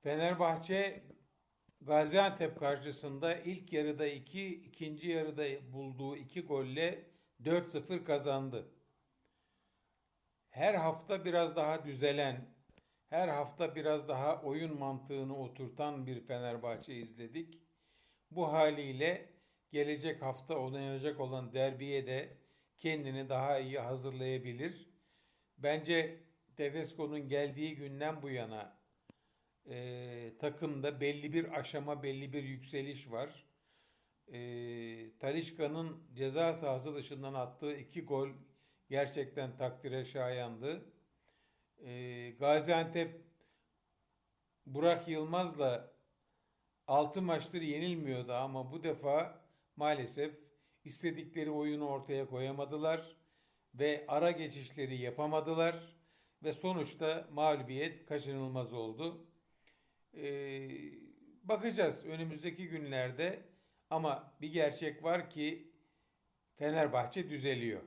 Fenerbahçe Gaziantep karşısında ilk yarıda 2, ikinci yarıda bulduğu 2 golle 4-0 kazandı. Her hafta biraz daha düzelen, her hafta biraz daha oyun mantığını oturtan bir Fenerbahçe izledik. Bu haliyle gelecek hafta oynanacak olan derbiye de kendini daha iyi hazırlayabilir. Bence Tedesco'nun geldiği günden bu yana e, takımda belli bir aşama, belli bir yükseliş var. E, Talisca'nın ceza sahası dışından attığı iki gol gerçekten takdire şayandı. E, Gaziantep Burak Yılmaz'la 6 maçtır yenilmiyordu ama bu defa maalesef istedikleri oyunu ortaya koyamadılar ve ara geçişleri yapamadılar ve sonuçta mağlubiyet kaçınılmaz oldu. Ee, bakacağız önümüzdeki günlerde ama bir gerçek var ki Fenerbahçe düzeliyor.